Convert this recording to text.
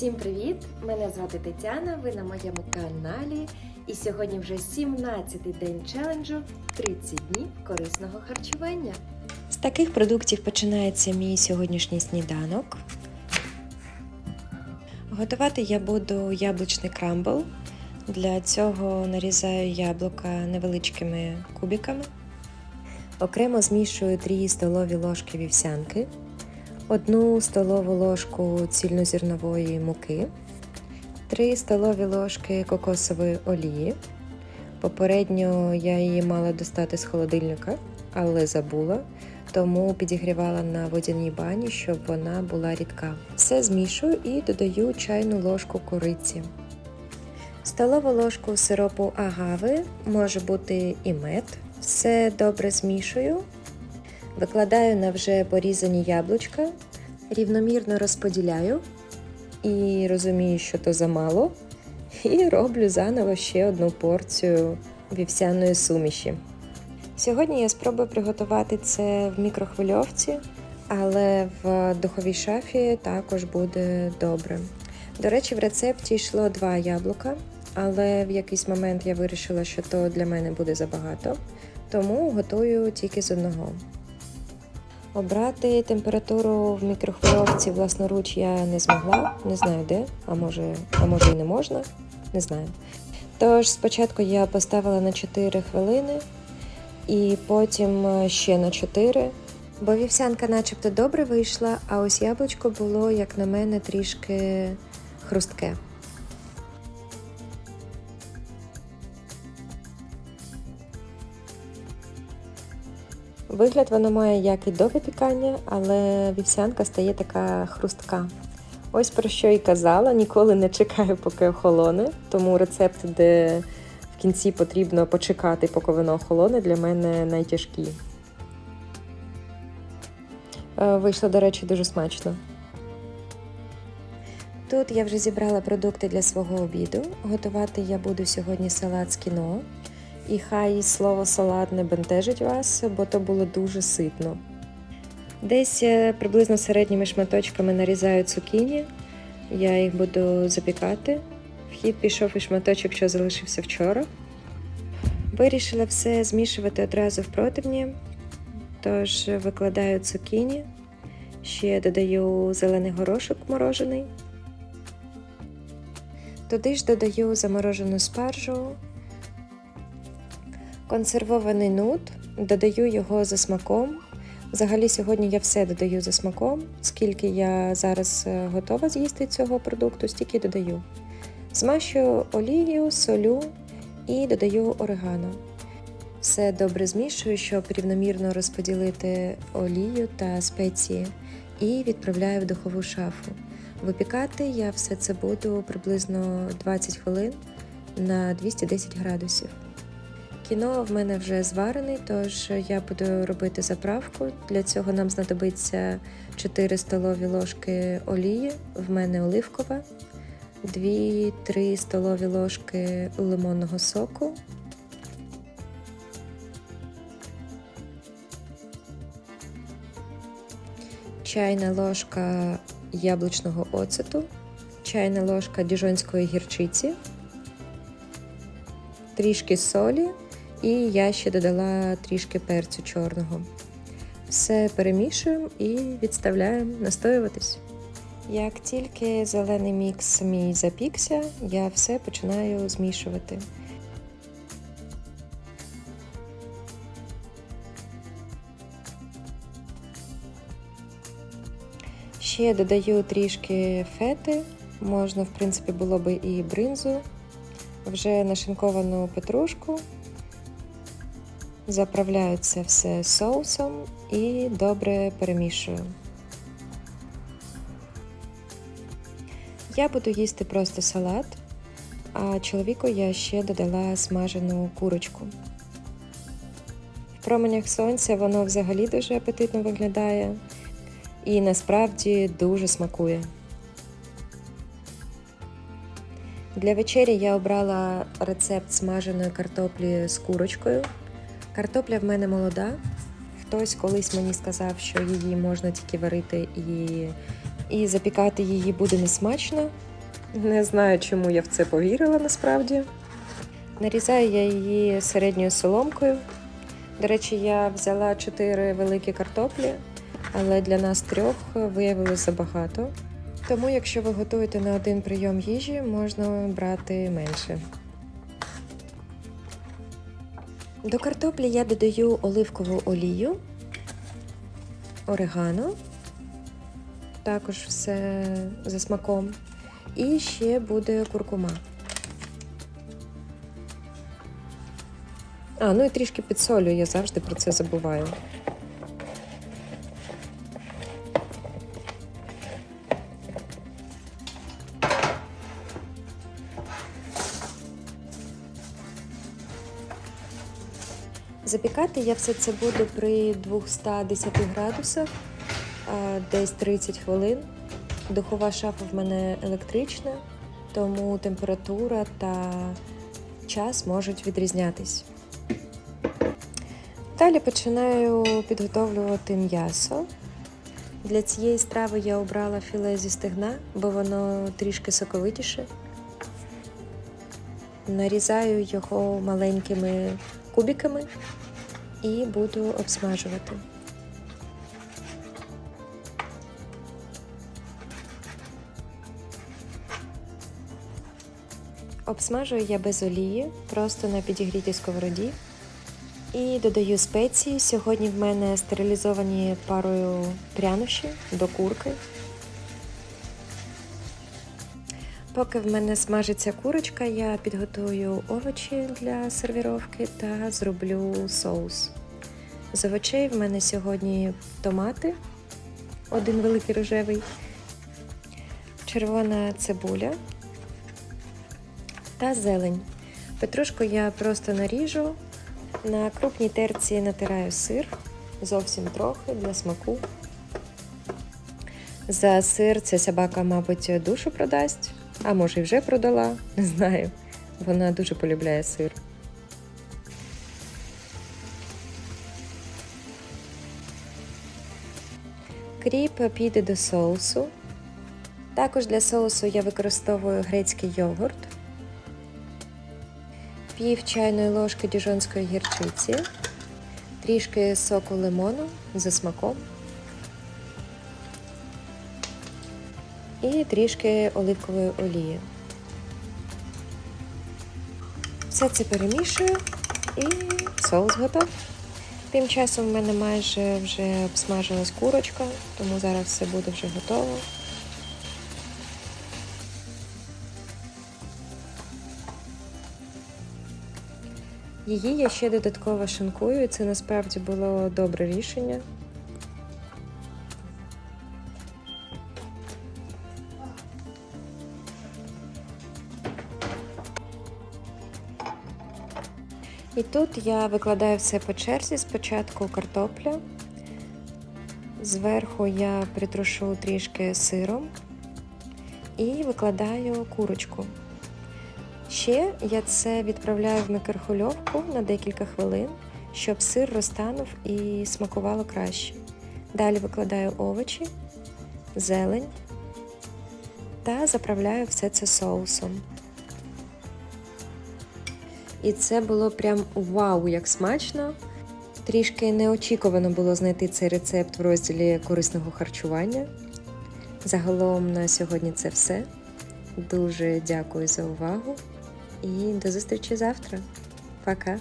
Всім привіт! Мене звати Тетяна. Ви на моєму каналі. І сьогодні вже 17-й день челенджу 30 днів корисного харчування. З таких продуктів починається мій сьогоднішній сніданок. Готувати я буду яблучний крамбл. Для цього нарізаю яблука невеличкими кубиками. Окремо змішую 3 столові ложки вівсянки, 1 столову ложку цільнозернової муки, 3 столові ложки кокосової олії. Попередньо я її мала достати з холодильника, але забула, тому підігрівала на водяній бані, щоб вона була рідка. Все змішую і додаю чайну ложку кориці. Столову ложку сиропу агави, може бути і мед. Все добре змішую. Викладаю на вже порізані яблучка, рівномірно розподіляю і розумію, що то замало. І роблю заново ще одну порцію вівсяної суміші. Сьогодні я спробую приготувати це в мікрохвильовці, але в духовій шафі також буде добре. До речі, в рецепті йшло два яблука, але в якийсь момент я вирішила, що то для мене буде забагато, тому готую тільки з одного. Обрати температуру в мікрохвильовці власноруч я не змогла, не знаю де, а може, а може і не можна, не знаю. Тож спочатку я поставила на 4 хвилини і потім ще на 4, бо вівсянка начебто добре вийшла, а ось яблучко було, як на мене, трішки хрустке. Вигляд воно має як і до випікання, але вівсянка стає така хрустка. Ось про що і казала, ніколи не чекаю, поки охолоне, тому рецепт, де в кінці потрібно почекати, поки воно охолоне, для мене найтяжкий. Е, Вийшло, до речі, дуже смачно. Тут я вже зібрала продукти для свого обіду. Готувати я буду сьогодні салат з кіно. І хай слово салат не бентежить вас, бо то було дуже ситно. Десь е, приблизно середніми шматочками нарізаю цукіні. Я їх буду запікати. В хід пішов і шматочок, що залишився вчора. Вирішила все змішувати одразу в противні, тож викладаю цукіні, ще додаю зелений горошок морожений. Туди ж додаю заморожену спаржу, консервований нут, додаю його за смаком. Взагалі, сьогодні я все додаю за смаком. Скільки я зараз е, готова з'їсти цього продукту, стільки додаю. Змащую олію, солю і додаю орегано. Все добре змішую, щоб рівномірно розподілити олію та спеції, і відправляю в духову шафу. Випікати я все це буду приблизно 20 хвилин на 210 градусів. Кіно в мене вже зварений, тож я буду робити заправку. Для цього нам знадобиться 4 столові ложки олії, в мене оливкова, 2-3 столові ложки лимонного соку. Чайна ложка яблучного оцету, чайна ложка діжонської гірчиці, трішки солі і я ще додала трішки перцю чорного. Все перемішуємо і відставляємо настоюватись. Як тільки зелений мікс мій запікся, я все починаю змішувати. Ще додаю трішки фети, можна, в принципі, було би і бринзу, вже нашинковану петрушку. Заправляю це все соусом і добре перемішую. Я буду їсти просто салат, а чоловіку я ще додала смажену курочку. В променях сонця воно взагалі дуже апетитно виглядає і насправді дуже смакує. Для вечері я обрала рецепт смаженої картоплі з курочкою. Картопля в мене молода. Хтось колись мені сказав, що її можна тільки варити і, і запікати її буде несмачно. Не знаю, чому я в це повірила насправді. Нарізаю я її середньою соломкою. До речі, я взяла 4 великі картоплі, але для нас трьох виявилось забагато. Тому, якщо ви готуєте на один прийом їжі, можна брати менше. До картоплі я додаю оливкову олію, орегано, також все за смаком. І ще буде куркума. А, ну і трішки підсолю, я завжди про це забуваю. Запікати я все це буду при 210 градусах, десь 30 хвилин. Духова шафа в мене електрична, тому температура та час можуть відрізнятись. Далі починаю підготовлювати м'ясо. Для цієї страви я обрала філе зі стегна, бо воно трішки соковитіше. Нарізаю його маленькими кубиками і буду обсмажувати. Обсмажую я без олії, просто на підігрітій сковороді. І додаю спеції. Сьогодні в мене стерилізовані парою прянощі до курки. Поки в мене смажиться курочка, я підготую овочі для сервіровки та зроблю соус. З овочей в мене сьогодні томати, один великий рожевий, червона цибуля та зелень. Петрушку я просто наріжу. На крупній терці натираю сир, зовсім трохи для смаку. За сир ця собака, мабуть, душу продасть, а може й вже продала, не знаю. Вона дуже полюбляє сир. Кріп піде до соусу. Також для соусу я використовую грецький йогурт пів чайної ложки діжонської гірчиці, трішки соку лимону за смаком і трішки оливкової олії. Все це перемішую і соус готов. Тим часом в мене майже вже обсмажилась курочка, тому зараз все буде вже готово. Її я ще додатково шинкую, і це насправді було добре рішення. І тут я викладаю все по черзі. Спочатку картопля, зверху я притрушу трішки сиром і викладаю курочку. Ще я це відправляю в мікрохвильовку на декілька хвилин, щоб сир розтанув і смакувало краще. Далі викладаю овочі, зелень та заправляю все це соусом. І це було прям вау, як смачно! Трішки неочікувано було знайти цей рецепт в розділі корисного харчування. Загалом на сьогодні це все. Дуже дякую за увагу і до зустрічі завтра. Пока!